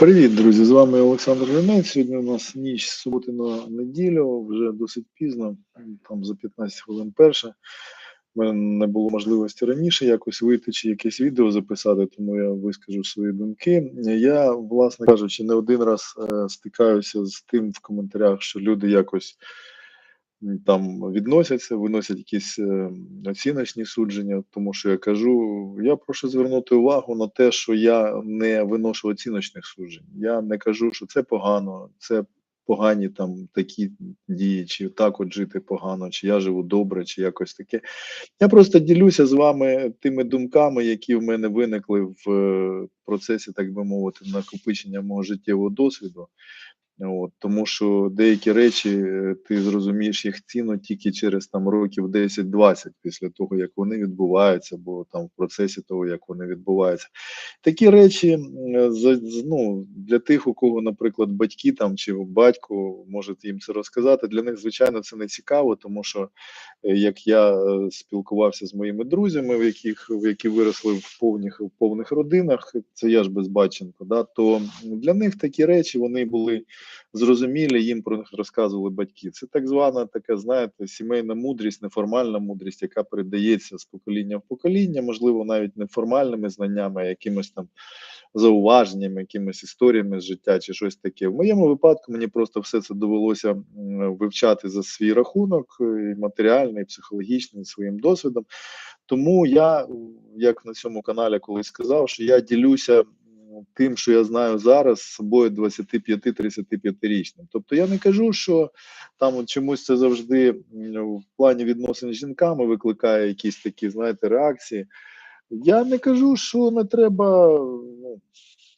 Привіт, друзі! З вами Олександр Гринець. Сьогодні у нас ніч з суботи на неділю, вже досить пізно, там за 15 хвилин перше. У мене не було можливості раніше якось вийти чи якесь відео записати, тому я вискажу свої думки. Я, власне кажучи, не один раз е, стикаюся з тим в коментарях, що люди якось там відносяться, виносять якісь е, оціночні судження, тому що я кажу, я прошу звернути увагу на те, що я не виношу оціночних суджень. Я не кажу, що це погано, це погані там такі дії, чи так от жити погано, чи я живу добре, чи якось таке. Я просто ділюся з вами тими думками, які в мене виникли в е, процесі, так би мовити, накопичення мого життєвого досвіду. От, тому що деякі речі е, ти зрозумієш їх ціну тільки через там років 10-20 після того, як вони відбуваються, або там в процесі того, як вони відбуваються. Такі речі ну, для тих, у кого, наприклад, батьки там чи батько можуть їм це розказати. Для них, звичайно, це не цікаво, тому що е, як я е, спілкувався з моїми друзями, в яких в які виросли в повних в повних родинах, це я ж безбаченко, да, то для них такі речі вони були зрозумілі, їм про них розказували батьки. Це так звана така, знаєте, сімейна мудрість, неформальна мудрість, яка передається з покоління в покоління, можливо, навіть не формальними знаннями, якимось там зауваженнями, якимись історіями з життя чи щось таке. В моєму випадку мені просто все це довелося вивчати за свій рахунок, і матеріальний, і психологічний, своїм досвідом. Тому я, як на цьому каналі колись сказав, що я ділюся тим, що я знаю зараз, з собою 25-35-річним. Тобто я не кажу, що там от чомусь це завжди в плані відносин з жінками викликає якісь такі, знаєте, реакції. Я не кажу, що не треба, ну,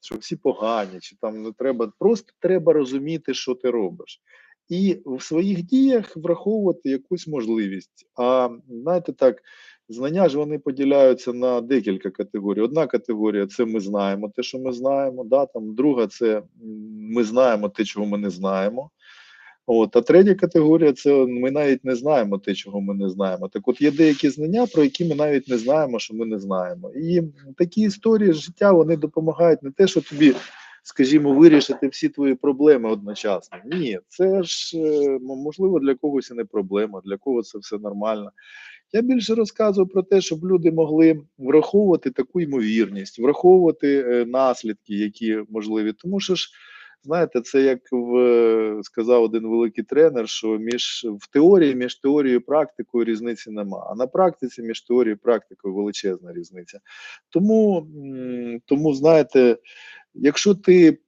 що всі погані, чи там не треба. Просто треба розуміти, що ти робиш. І в своїх діях враховувати якусь можливість. А знаєте так, знання ж вони поділяються на декілька категорій. Одна категорія це ми знаємо те, що ми знаємо. Да? Там, друга це ми знаємо те, чого ми не знаємо. От, а третя категорія це ми навіть не знаємо те, чого ми не знаємо. Так от є деякі знання, про які ми навіть не знаємо, що ми не знаємо. І такі історії життя вони допомагають не те, що тобі, скажімо, вирішити всі твої проблеми одночасно. Ні, це ж е, можливо для когось і не проблема, для кого це все нормально. Я більше розказую про те, щоб люди могли враховувати таку ймовірність, враховувати е, наслідки, які можливі. Тому що ж, знаєте, це як в, е, сказав один великий тренер, що між в теорії, між теорією і практикою різниці нема. А на практиці між теорією і практикою величезна різниця. Тому, тому знаєте, якщо ти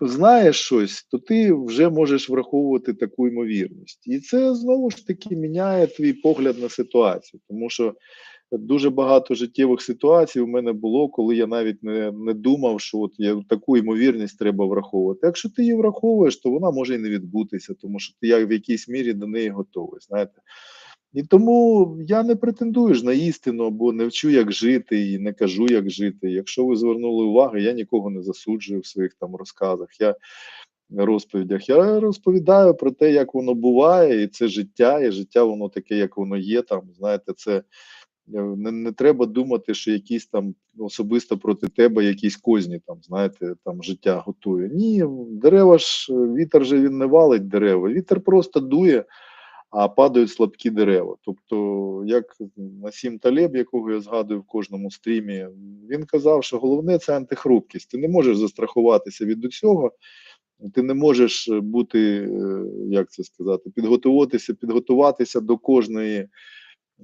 знаєш щось, то ти вже можеш враховувати таку ймовірність. І це знову ж таки міняє твій погляд на ситуацію, тому що дуже багато життєвих ситуацій у мене було, коли я навіть не, не думав, що от я, таку ймовірність треба враховувати. Якщо ти її враховуєш, то вона може і не відбутися, тому що ти як в якійсь мірі до неї готовий. Знаєте. І тому я не претендую ж на істину, або не вчу, як жити, і не кажу, як жити. Якщо ви звернули увагу, я нікого не засуджую в своїх там розказах. Я розповідях. Я розповідаю про те, як воно буває, і це життя, і життя воно таке, як воно є. Там знаєте, це е, не, не треба думати, що якісь там особисто проти тебе якісь козні там, знаєте, там життя готує. Ні, дерева ж вітер же він не валить дерева. Вітер просто дує, а падають слабкі дерева. Тобто, як Насім Талеб, якого я згадую в кожному стрімі, він казав, що головне це антихрупкість. Ти не можеш застрахуватися від усього. Ти не можеш бути, е, як це сказати, підготуватися, підготуватися до кожної,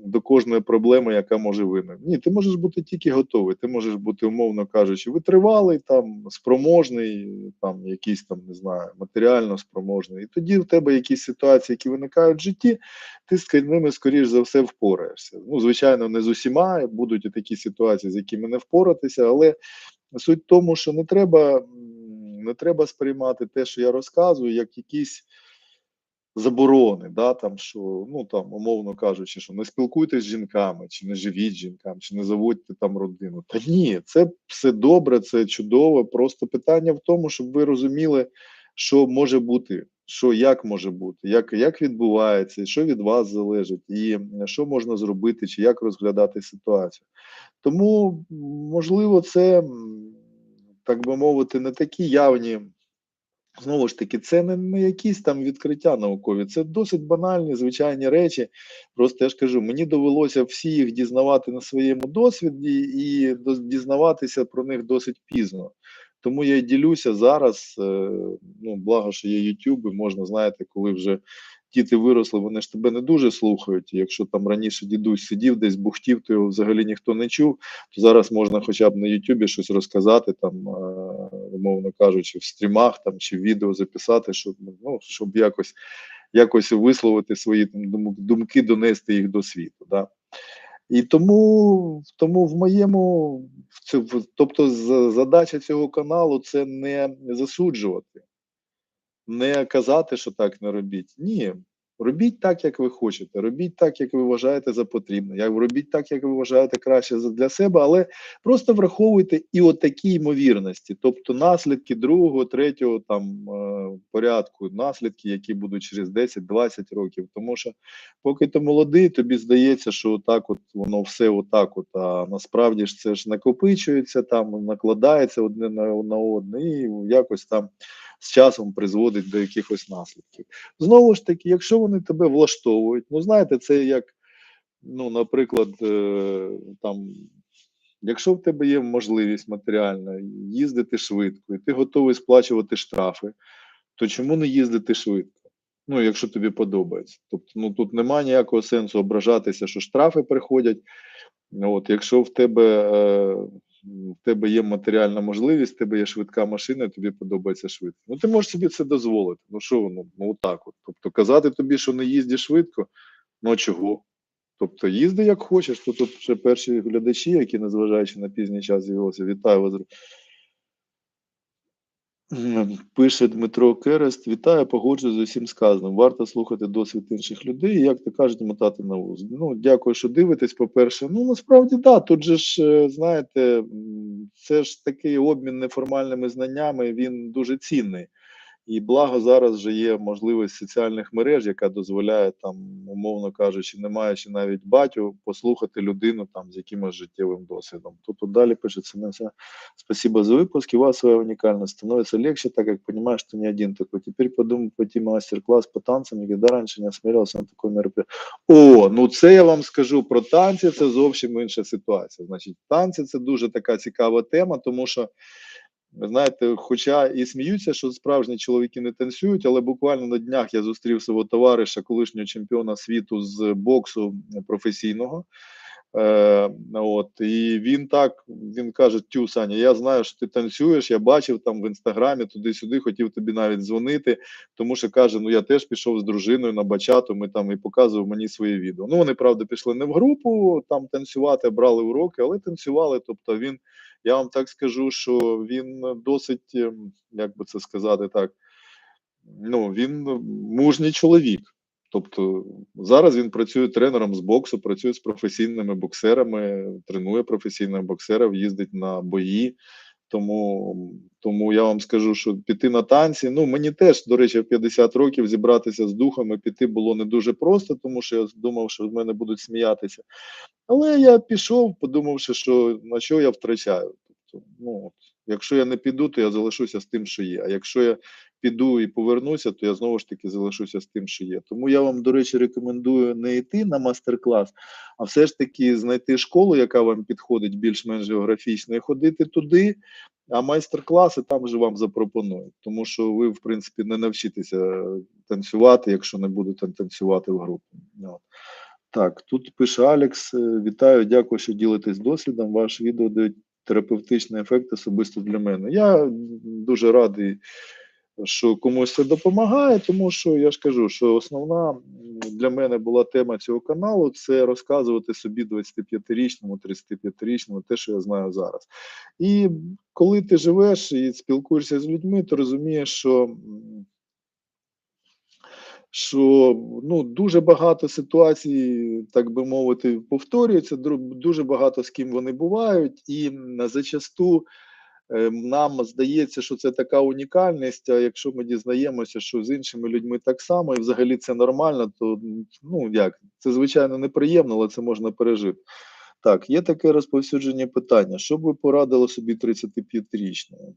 до кожної проблеми, яка може виникнути. Ні, ти можеш бути тільки готовий. Ти можеш бути, умовно кажучи, витривалий, там, спроможний, там, якийсь там, не знаю, матеріально спроможний. І тоді в тебе якісь ситуації, які виникають в житті, ти з ними, скоріш за все, впораєшся. Ну, звичайно, не з усіма будуть і такі ситуації, з якими не впоратися, але суть в тому, що не треба, не треба сприймати те, що я розказую, як якісь заборони, да, там, що, ну, там, умовно кажучи, що не спілкуйтесь з жінками, чи не живіть з жінками, чи не заводьте там родину. Та ні, це все добре, це чудово. Просто питання в тому, щоб ви розуміли, що може бути, що як може бути, як, як відбувається, що від вас залежить, і що можна зробити, чи як розглядати ситуацію. Тому, можливо, це так би мовити, не такі явні. Знову ж таки, це не, не якісь там відкриття наукові, це досить банальні, звичайні речі. Просто я ж кажу, мені довелося всі їх дізнавати на своєму досвіді і дізнаватися про них досить пізно. Тому я ділюся зараз. е, Ну, благо, що є YouTube, можна, знаєте, коли вже діти виросли, вони ж тебе не дуже слухають. Якщо там раніше дідусь сидів десь бухтів, то його взагалі ніхто не чув, то зараз можна хоча б на Ютубі щось розказати, там, е, умовно кажучи, в стрімах там, чи відео записати, щоб, ну, щоб якось, якось висловити свої там, думки, донести їх до світу. Да? І тому, тому в моєму, в в- тобто задача цього каналу це не засуджувати, не казати, що так не робіть. Ні. Робіть так, як ви хочете, робіть так, як ви вважаєте за потрібне. Робіть так, як ви вважаєте краще для себе, але просто враховуйте і отакі ймовірності, тобто наслідки другого, третього там е, порядку, наслідки, які будуть через 10-20 років. Тому що поки ти молодий, тобі здається, що отак от воно все отак, от, а насправді ж це ж накопичується, там накладається одне на одне, і якось там з часом призводить до якихось наслідків. Знову ж таки, якщо вони тебе влаштовують, ну знаєте, це як, ну, наприклад, е, там. Якщо в тебе є можливість матеріальна їздити швидко, і ти готовий сплачувати штрафи, то чому не їздити швидко? Ну, якщо тобі подобається. Тобто, ну тут немає ніякого сенсу ображатися, що штрафи приходять. От, якщо в тебе, е, в тебе є матеріальна можливість, в тебе є швидка машина, і тобі подобається швидко. Ну, ти можеш собі це дозволити. Ну що воно, ну отак от. Тобто казати тобі, що не їздиш швидко, ну чого? Тобто їзди як хочеш. Тут, тут вже перші глядачі, які, незважаючи на пізній час, з'явилися. Вітаю вас. Пише Дмитро Керест, вітаю, погоджуюсь з усім сказаним. Варто слухати досвід інших людей, як то кажуть, мотати на вуз. Ну, дякую, що дивитесь. По-перше, ну насправді да, тут же ж, е, знаєте, це ж такий обмін неформальними знаннями, він дуже цінний. І благо зараз вже є можливість соціальних мереж, яка дозволяє там, умовно кажучи, не маючи навіть батю, послухати людину там з якимось життєвим досвідом. Тут далі пишеться на все. Спасибо за выпуск. У вас своя уникальность. Становится легче, так как понимаешь, что не один такой. Теперь подумай пойти мастер-класс по танцам. Никогда раньше не осмелился на такое мероприятие. О, ну це я вам скажу про танці. Це зовсім інша ситуація. Значить, танці це дуже така цікава тема, тому що. Ви знаєте, хоча і сміються, що справжні чоловіки не танцюють, але буквально на днях я зустрів свого товариша, колишнього чемпіона світу з боксу професійного. Е, от, і він так він каже: Тю, Саня, я знаю, що ти танцюєш, я бачив там в інстаграмі туди-сюди, хотів тобі навіть дзвонити, тому що каже: Ну я теж пішов з дружиною на бачату. Ми там і показував мені свої відео. Ну вони правда пішли не в групу там танцювати, брали уроки, але танцювали. Тобто він, я вам так скажу, що він досить, ем, як би це сказати, так. Ну, він мужній чоловік. Тобто зараз він працює тренером з боксу, працює з професійними боксерами, тренує професійних боксерів, їздить на бої. Тому, тому я вам скажу, що піти на танці. Ну мені теж, до речі, в 50 років зібратися з духами, піти було не дуже просто, тому що я думав, що з мене будуть сміятися. Але я пішов, подумавши, що на що я втрачаю. Тобто, ну от, якщо я не піду, то я залишуся з тим, що є. А якщо я піду і повернуся, то я знову ж таки залишуся з тим, що є. Тому я вам, до речі, рекомендую не йти на мастер-клас, а все ж таки знайти школу, яка вам підходить більш-менш географічно, і ходити туди. А майстер-класи там вже вам запропонують, тому що ви, в принципі, не навчитеся танцювати, якщо не будете танцювати в групі. Так, тут пише Алекс: е, вітаю, дякую, що ділитесь досвідом. Ваш відео дають терапевтичний ефект особисто для мене. Я дуже радий, що комусь це допомагає, тому що я ж кажу, що основна для мене була тема цього каналу це розказувати собі 25-річному, 35-річному те, що я знаю зараз. І коли ти живеш і спілкуєшся з людьми, то розумієш, що. що ну дуже багато ситуацій, так би мовити, повторюються. Дуже багато з ким вони бувають, і зачасту нам здається, що це така унікальність. А якщо ми дізнаємося, що з іншими людьми так само, і взагалі це нормально, то ну як це звичайно неприємно, але це можна пережити. Так, є таке розповсюдження питання. Що б ви порадили собі 35-річному?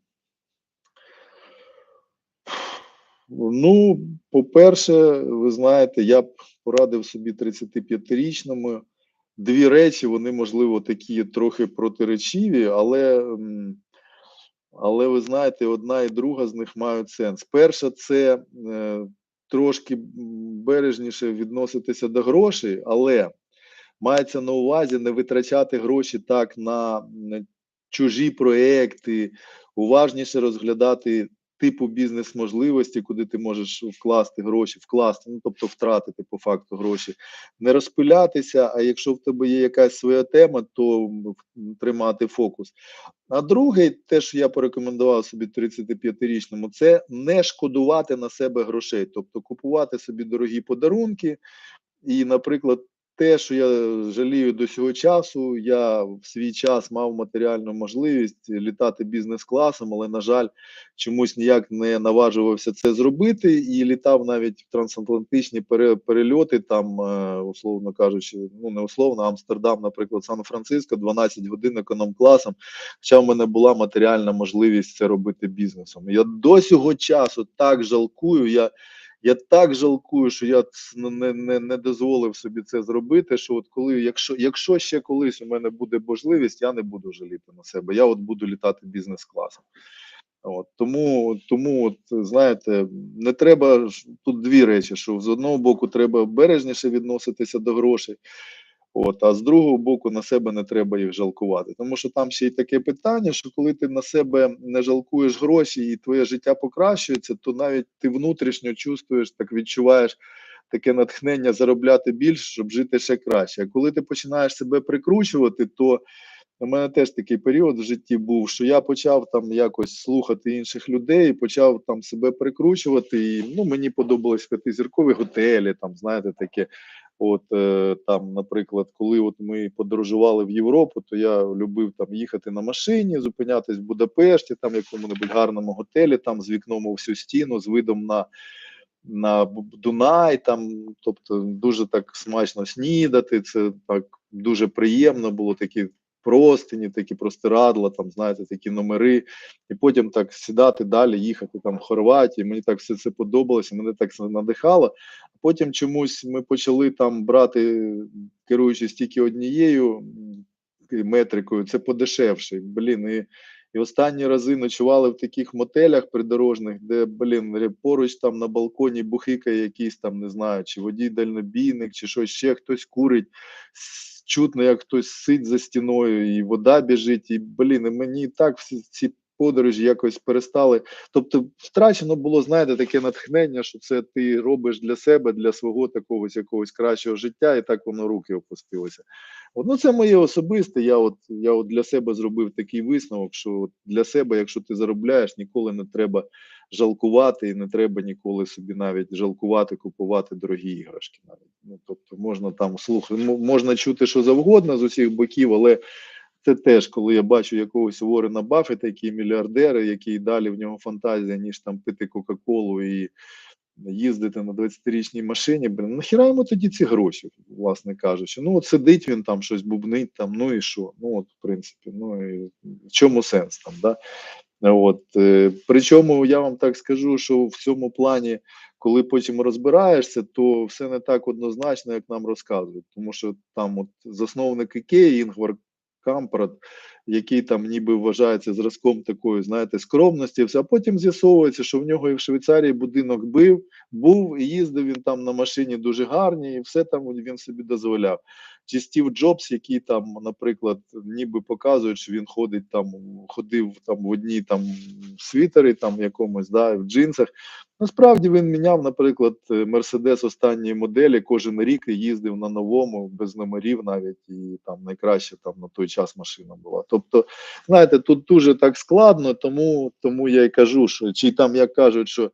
Ну, по-перше, ви знаєте, я б порадив собі 35-річному. Дві речі, вони, можливо, такі трохи протиречиві, але, але ви знаєте, одна і друга з них мають сенс. Перша це е, трошки бережніше відноситися до грошей, але мається на увазі не витрачати гроші так на чужі проекти, уважніше розглядати типу бізнес-можливості, куди ти можеш вкласти гроші, вкласти, ну тобто втратити по факту гроші, не розпилятися. А якщо в тебе є якась своя тема, то тримати фокус. А друге, те, що я порекомендував собі 35-річному, це не шкодувати на себе грошей, тобто купувати собі дорогі подарунки. І, наприклад, те, що я жалію до цього часу, я в свій час мав матеріальну можливість літати бізнес-класом, але, на жаль, чомусь ніяк не наважувався це зробити і літав навіть в трансатлантичні пере- перельоти, там, е, условно кажучи, ну не условно, Амстердам, наприклад, Сан-Франциско, 12 годин економ-класом. Хоча в мене була матеріальна можливість це робити бізнесом. Я до цього часу так жалкую. Я я так жалкую, що я не, не, не дозволив собі це зробити. Що от коли, якщо, якщо ще колись у мене буде можливість, я не буду жаліти на себе. Я от буду літати бізнес-класом. От тому, тому, от знаєте, не треба тут дві речі: що з одного боку треба бережніше відноситися до грошей. От, а з другого боку, на себе не треба їх жалкувати. Тому що там ще й таке питання, що коли ти на себе не жалкуєш гроші і твоє життя покращується, то навіть ти внутрішньо чувствуєш, так відчуваєш таке натхнення заробляти більше, щоб жити ще краще. А коли ти починаєш себе прикручувати, то у мене теж такий період в житті був, що я почав там якось слухати інших людей, почав там себе прикручувати. І ну мені подобалось п'ятизіркові готелі, там знаєте, таке. От е, там, наприклад, коли от ми подорожували в Європу, то я любив там їхати на машині, зупинятись в Будапешті, там якому-небудь гарному готелі, там з вікном у всю стіну, з видом на, на Дунай, там, тобто дуже так смачно снідати. Це так дуже приємно було такі простині, такі простирадла, там, знаєте, такі номери, і потім так сідати далі, їхати там в Хорватії. Мені так все це подобалося, мене так надихало. Потім чомусь ми почали там брати, керуючись тільки однією метрикою, це подешевше. Блін, і, і останні рази ночували в таких мотелях придорожних, де, блін, поруч там на балконі бухикає якийсь там, не знаю, чи водій дальнобійник, чи щось ще хтось курить. Чутно, як хтось сить за стіною, і вода біжить, і блін, і мені так всі ці подорожі якось перестали Тобто втрачено було, знаєте, таке натхнення, що це ти робиш для себе, для свого такого якогось кращого життя, і так воно руки опустилося. От, ну, це моє особисте. Я от я от для себе зробив такий висновок, що для себе, якщо ти заробляєш, ніколи не треба жалкувати, і не треба ніколи собі навіть жалкувати, купувати дорогі іграшки. Навіть ну тобто можна там слухати, можна чути що завгодно з усіх боків, але це теж, коли я бачу якогось Уоррена Баффета, який мільярдер, який далі в нього фантазія, ніж там пити Кока-Колу і їздити на 20-річній машині. Блін, нахіра йому тоді ці гроші, власне кажучи. Ну, от сидить він там, щось бубнить там, ну і що? Ну, от, в принципі, ну і в чому сенс там, да? От, е, причому я вам так скажу, що в цьому плані, коли потім розбираєшся, то все не так однозначно, як нам розказують. Тому що там от засновник Ікеї Інгвар Кампрат, який там ніби вважається зразком такої, знаєте, скромності, все. а потім з'ясовується, що в нього і в Швейцарії будинок бив, був і їздив він там на машині дуже гарній, і все там він собі дозволяв. Чи Стів Джобс, який там, наприклад, ніби показують, що він ходить там, ходив там в одній там світері, там якомусь, да, в джинсах. Насправді він міняв, наприклад, Мерседес останньої моделі кожен рік їздив на новому, без номерів навіть, і там найкраще там на той час машина була. Тобто, знаєте, тут дуже так складно, тому, тому я й кажу, що чи там як кажуть, що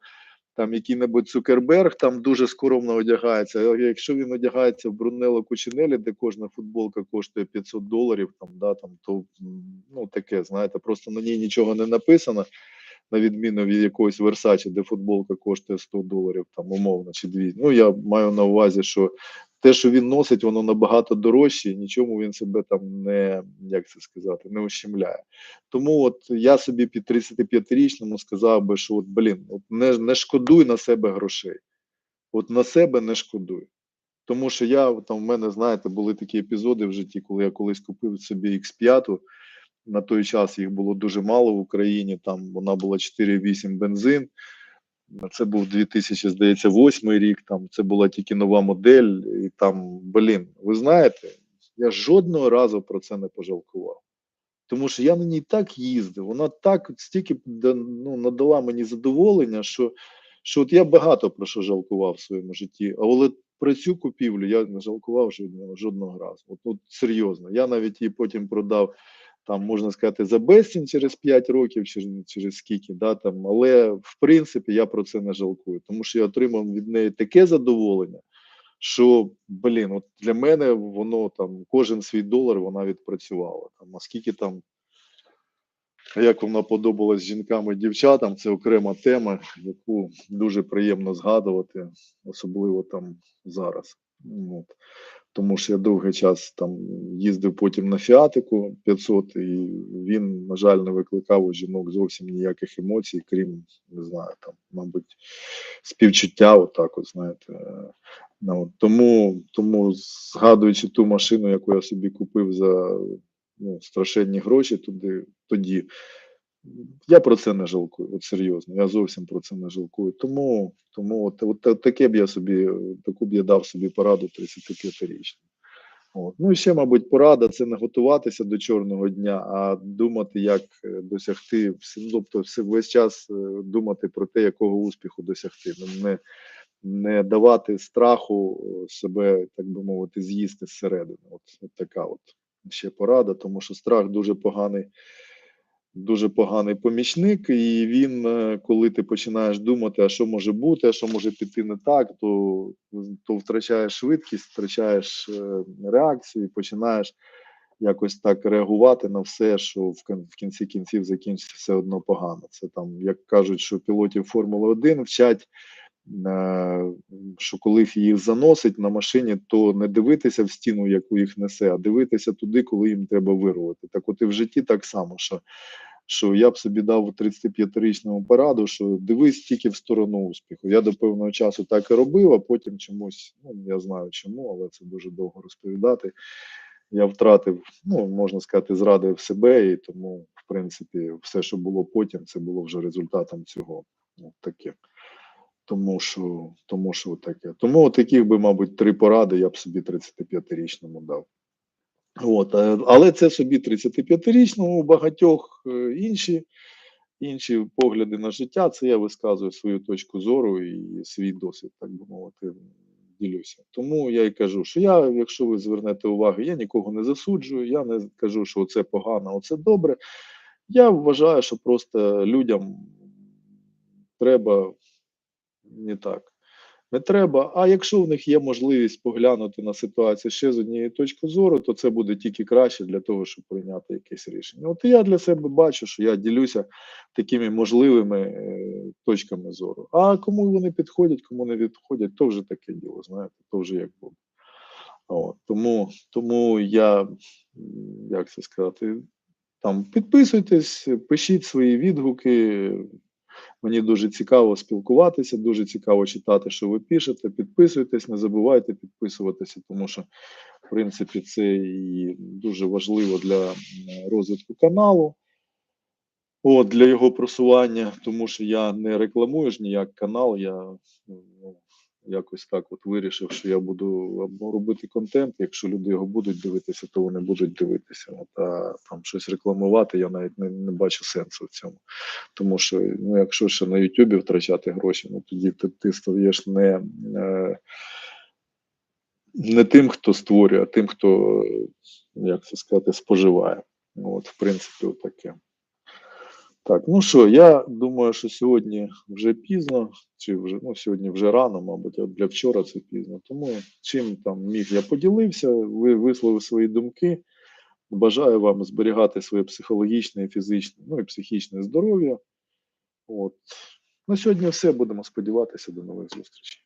там який-небудь Цукерберг там дуже скромно одягається. Якщо він одягається в Брунелло Кучинелі, де кожна футболка коштує 500 доларів, там, да, там, то ну, таке, знаєте, просто на ній нічого не написано, на відміну від якогось Версачі, де футболка коштує 100 доларів, там умовно, чи дві. Ну, я маю на увазі, що те, що він носить, воно набагато дорожче, нічому він себе там не, як це сказати, не ущемляє. Тому от я собі під 35-річному сказав би, що от, блін, от не, не шкодуй на себе грошей. От на себе не шкодуй. Тому що я там в мене, знаєте, були такі епізоди в житті, коли я колись купив собі X5. На той час їх було дуже мало в Україні. Там вона була 4,8 бензин. Це був 2000, здається, 8 рік. Там це була тільки нова модель, і там, блін, ви знаєте, я жодного разу про це не пожалкував. Тому що я на ній так їздив, вона так стільки ну, надала мені задоволення, що, що от я багато про що жалкував в своєму житті. Але про цю купівлю я не жалкував жодного, жодного разу. От, от серйозно. Я навіть її потім продав, там можна сказати, за безцінь через 5 років, через, через скільки, да, там, але в принципі я про це не жалкую, тому що я отримав від неї таке задоволення, що, блін, от для мене воно там кожен свій долар вона відпрацювала. Там, а скільки там, як вона подобалась жінкам і дівчатам, це окрема тема, яку дуже приємно згадувати, особливо там зараз. От. Тому що я довгий час там їздив потім на фіатику 500, і він, на жаль, не викликав у жінок зовсім ніяких емоцій, крім, не знаю, там, мабуть, співчуття, отак, от, знаєте. Ну, тому, тому, згадуючи ту машину, яку я собі купив за ну, страшенні гроші туди, тоді, я про це не жалкую, от серйозно, я зовсім про це не жалкую. Тому, тому от, от та- таке б я собі, таку б я дав собі пораду 35-річному. От. Ну і ще, мабуть, порада це не готуватися до чорного дня, а думати, як е, досягти всі- ну, тобто весь час е, думати про те, якого успіху досягти. Ну, Не, не давати страху е, себе, так би мовити, з'їсти зсередини. От, от така от ще порада, тому що страх дуже поганий дуже поганий помічник, і він, е, коли ти починаєш думати, а що може бути, а що може піти не так, то, то втрачаєш швидкість, втрачаєш е, реакцію і починаєш якось так реагувати на все, що в кінці кінців закінчиться все одно погано. Це там, як кажуть, що пілотів Формули 1 вчать. е, Що коли їх заносить на машині, то не дивитися в стіну, яку їх несе, а дивитися туди, коли їм треба вирвати. Так от і в житті так само, що що я б собі дав 35-річному пораду, що дивись тільки в сторону успіху. Я до певного часу так і робив, а потім чомусь, ну я знаю чому, але це дуже довго розповідати. Я втратив, ну можна сказати, зрадив себе, і тому, в принципі, все, що було потім, це було вже результатом цього. От таке. Тому що, тому що таке. Тому таких би, мабуть, три поради я б собі 35-річному дав. От, е, але це собі 35-річному, у багатьох е, інші, інші погляди на життя. Це я висказую свою точку зору і свій досвід, так би мовити, ділюся. Тому я і кажу, що я, якщо ви звернете увагу, я нікого не засуджую, я не кажу, що це погано, оце добре. Я вважаю, що просто людям треба не так. Не треба. А якщо в них є можливість поглянути на ситуацію ще з однієї точки зору, то це буде тільки краще для того, щоб прийняти якесь рішення. От я для себе бачу, що я ділюся такими можливими е, точками зору. А кому вони підходять, кому не підходять, то вже таке діло, знаєте, то вже як буде. От, тому, тому я, як це сказати, там підписуйтесь, пишіть свої відгуки. Мені дуже цікаво спілкуватися, дуже цікаво читати, що ви пишете. Підписуйтесь, не забувайте підписуватися, тому що, в принципі, це і дуже важливо для розвитку каналу. От, для його просування, тому що я не рекламую ж ніяк канал, я ну, якось так от вирішив, що я буду робити контент. Якщо люди його будуть дивитися, то вони будуть дивитися. От, а там щось рекламувати, я навіть не, не бачу сенсу в цьому. Тому що ну, якщо ще на Ютубі втрачати гроші, ну тоді ти, ти стаєш не, е, не тим, хто створює, а тим, хто, як це сказати, споживає. Ну, От, в принципі, таке. Так, ну що, я думаю, що сьогодні вже пізно, чи вже ну сьогодні вже рано, мабуть, а для вчора це пізно. Тому чим там міг я поділився, ви висловив свої думки. Бажаю вам зберігати своє психологічне, і фізичне, ну і психічне здоров'я. От на сьогодні все. Будемо сподіватися. До нових зустрічей.